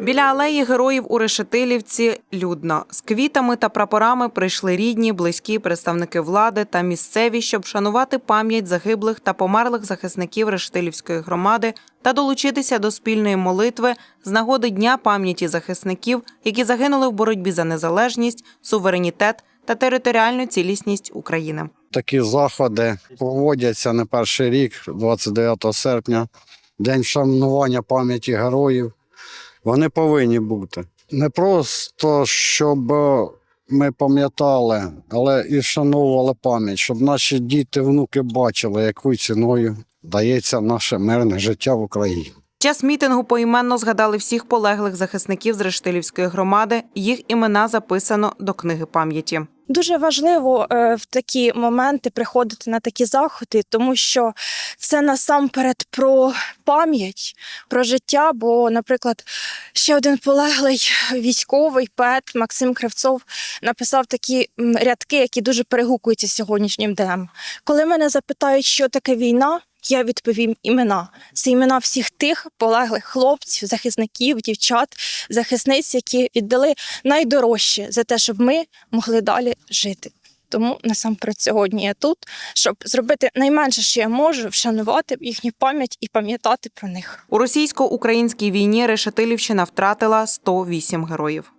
Біля алеї героїв у Решетилівці людно. З квітами та прапорами прийшли рідні, близькі представники влади та місцеві, щоб вшанувати пам'ять загиблих та померлих захисників Решетилівської громади та долучитися до спільної молитви з нагоди Дня пам'яті захисників, які загинули в боротьбі за незалежність, суверенітет та територіальну цілісність України. Такі заходи проводяться не перший рік, 29 серпня, День вшанування пам'яті героїв. Вони повинні бути. Не просто щоб е, ми пам'ятали, але і вшановували пам'ять, щоб наші діти, внуки бачили, якою ціною дається наше мирне життя в Україні. Час мітингу поіменно згадали всіх полеглих захисників з Рештилівської громади. Їх імена записано до книги пам'яті. Дуже важливо е, в такі моменти приходити на такі заходи, тому що це насамперед про пам'ять, про життя. Бо, наприклад, ще один полеглий військовий поет Максим Кривцов написав такі рядки, які дуже перегукуються сьогоднішнім днем. Коли мене запитають, що таке війна. Я відповім імена. Це імена всіх тих полеглих хлопців, захисників, дівчат, захисниць, які віддали найдорожче за те, щоб ми могли далі жити. Тому насамперед сьогодні я тут, щоб зробити найменше, що я можу, вшанувати їхню пам'ять і пам'ятати про них. У російсько-українській війні Решетилівщина втратила 108 героїв.